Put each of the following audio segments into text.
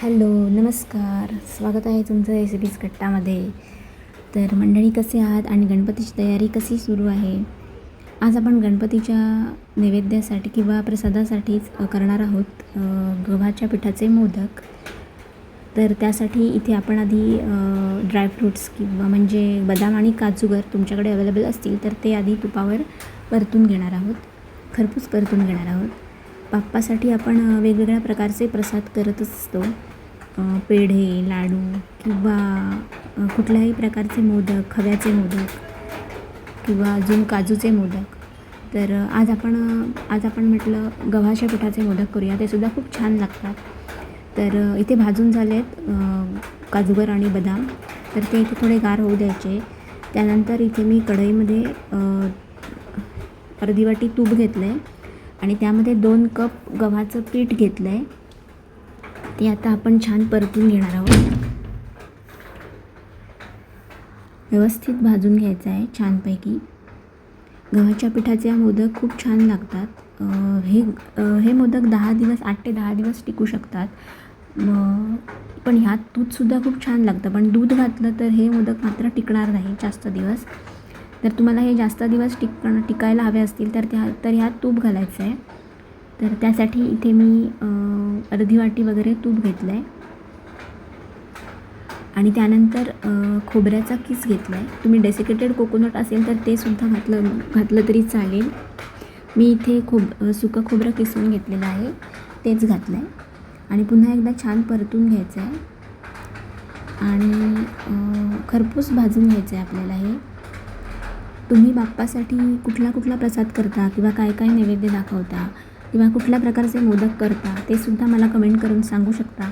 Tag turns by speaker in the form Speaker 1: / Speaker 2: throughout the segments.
Speaker 1: Hello नमस्कार. स्वागत आहे तुमचं रेसिपीज कट्टामध्ये तर मंडळी कसे आहात आणि गणपतीची तयारी कशी सुरू आहे? आज आपण गणपतीच्या नैवेद्यासाठी किंवा प्रसादासाठीच करणार आहोत गव्हाच्या पिठाचे मोदक. तर त्यासाठी इथे आपण आधी ड्रायफ्रूट्स किंवा म्हणजे बदाम आणि काजूगर तुमच्याकडे अवेलेबल असतील तर ते आधी तुपावर परतून घेणार आहोत. खरपूस परतून घेणार आहोत. बाप्पासाठी आपण वेगवेगळ्या प्रकारचे प्रसाद करतच असतो. पेढे लाडू किंवा कुठल्याही प्रकारचे मोदक खव्याचे मोदक किंवा अजून काजूचे मोदक. तर आज आपण आज आपण म्हटलं गव्हाच्या पिठाचे मोदक करूया. ते सुद्धा खूप छान लागतात. तर इथे भाजून झाले आहेत काजूगर आणि बदाम. तर ते इथे थोडे गार होऊ द्यायचे. त्यानंतर इथे मी कढईमध्ये अर्धी वाटी तूप घेतलं आहे आणि त्यामध्ये दोन कप गव्हाचं पीठ घेतलं आहे ते आता आपण छान परतून घेणार आहोत. व्यवस्थित भाजून घ्यायचं आहे छानपैकी. गव्हाच्या पिठाचे मोदक खूप छान लागतात. हे हे मोदक दहा दिवस आठ ते दहा दिवस टिकू शकतात. पण ह्यात दूधसुद्धा खूप छान लागतं. पण दूध घातलं तर हे मोदक मात्र टिकणार नाही जास्त दिवस. तर तुम्हाला हे जास्त दिवस टिक टिकायला हवे असतील तर त्या तर ह्यात तूप घालायचं आहे. तर त्यासाठी इथे मी अर्धी वाटी वगैरे तूप घेतलं आहे आणि त्यानंतर खोबऱ्याचा किस घेतला आहे तुम्ही डेसिकेटेड कोकोनट असेल तर ते सुद्धा घातलं घातलं तरी चालेल. मी इथे खोब सुकं खोबरं किसून घेतलेलं आहे. तेच घातलं आहे आणि पुन्हा एकदा छान परतून घ्यायचं आहे आणि खरपूस भाजून घ्यायचं आहे आपल्याला हे. तुम्ही बाप्पासाठी कुठला कुठला प्रसाद करता किंवा काय काय नैवेद्य दाखवता? किंवा कुठल्या प्रकारचे मोदक करता ते सुद्धा मला कमेंट करून सांगू शकता.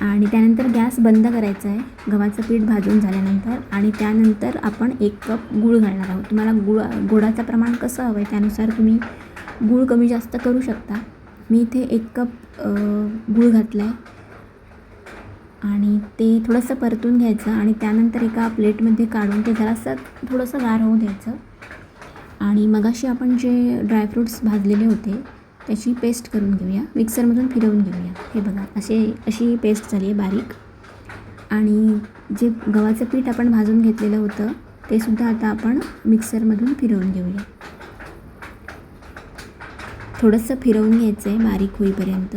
Speaker 1: आणि त्यानंतर गॅस बंद करायचा आहे. गव्हाचं पीठ भाजून झाल्यानंतर आणि त्यानंतर आपण एक कप गूळ घालणार आहोत. तुम्हाला गुळ गोडाचं प्रमाण कसं हवं आहे त्यानुसार तुम्ही गूळ कमी जास्त करू शकता. मी इथे एक कप गूळ घातला आहे आणि ते थोडंसं परतून घ्यायचं आणि त्यानंतर एका प्लेटमध्ये काढून ते जरासं थोडंसं गार होऊ द्यायचं. आणि मगाशी आपण जे ड्रायफ्रूट्स भाजलेले होते त्याची पेस्ट करून घेऊया. मिक्सरमधून फिरवून घेऊया. हे बघा असे अशी पेस्ट झाली आहे बारीक. आणि जे गव्हाचं पीठ आपण भाजून घेतलेलं होतं ते सुद्धा आता आपण मिक्सरमधून फिरवून घेऊया. थोडंसं फिरवून घ्यायचं आहे बारीक होईपर्यंत.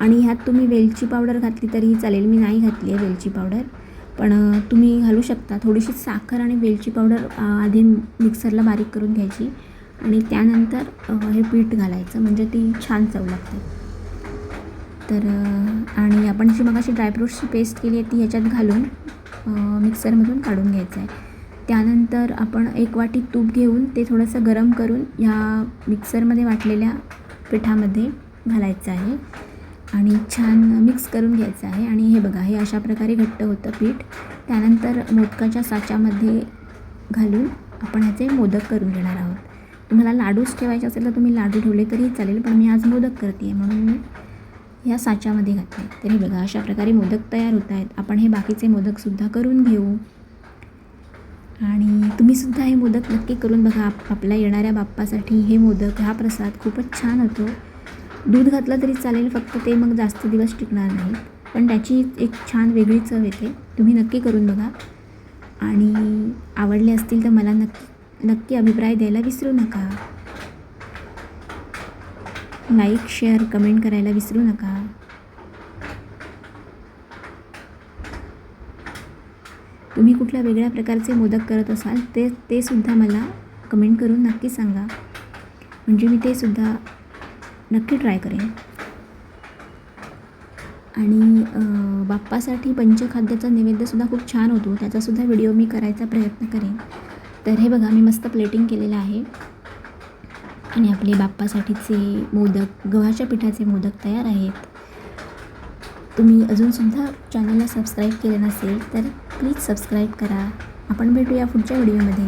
Speaker 1: आणि ह्यात तुम्ही वेलची पावडर घातली तरीही चालेल. मी नाही घातली आहे वेलची पावडर पण तुम्ही घालू शकता. थोडीशी साखर आणि वेलची पावडर आधी मिक्सरला बारीक करून घ्यायची. आणि त्यानंतर हे पीठ घालायचं. म्हणजे ती छान चव लागते. तर आणि आपण जी मग अशी ड्रायफ्रूट्सची पेस्ट केली आहे ती ह्याच्यात घालून मिक्सरमधून काढून घ्यायचं आहे. त्यानंतर आपण एक वाटी तूप घेऊन ते थोडंसं गरम करून ह्या मिक्सरमध्ये वाटलेल्या पिठामध्ये घालायचं आहे. आणि छान मिक्स करून घ्यायचं आहे. आणि हे बघा हे अशा प्रकारे घट्ट होतं पीठ. त्यानंतर मोदकाच्या साच्यामध्ये घालून आपण ह्याचे मोदक करून घेणार आहोत. तुम्हाला लाडूच ठेवायचे असेल तर तुम्ही लाडू ठेवले तरी चालेल पण मी आज मोदक करते आहे म्हणून मी ह्या साच्यामध्ये घातले तरी बघा अशा प्रकारे मोदक तयार होत आहेत. आपण हे बाकीचे मोदकसुद्धा करून घेऊ. आणि तुम्हीसुद्धा हे मोदक नक्की करून बघा. आप आपल्या येणाऱ्या बाप्पासाठी हे मोदक हा प्रसाद खूपच छान होतो. दूध घातलं तरी चालेल फक्त ते मग जास्त दिवस टिकणार नाही पण त्याची एक छान वेगळी चव येते. तुम्ही नक्की करून बघा. आणि आवडले असतील तर मला नक्की नक्की अभिप्राय द्यायला विसरू नका. लाईक शेअर कमेंट करायला विसरू नका. तुम्ही कुठल्या वेगळ्या प्रकारचे मोदक करत असाल ते ते सुद्धा मला कमेंट करून नक्की सांगा. म्हणजे मी ते सुद्धा नक्की ट्राय करेन. आणि बाप्पासाठी पंचखाद्याचा नैवेद्यसुद्धा खूप छान होतो. त्याचासुद्धा व्हिडिओ मी करायचा प्रयत्न करेन. तर हे बघा मी मस्त प्लेटिंग केलेलं आहे. आणि आपले बाप्पासाठीचे मोदक गव्हाच्या पिठाचे मोदक तयार आहेत. तुम्ही अजूनसुद्धा चॅनलला सबस्क्राईब केलं नसेल तर प्लीज सबस्क्राईब करा. आपण भेटूया पुढच्या व्हिडिओमध्ये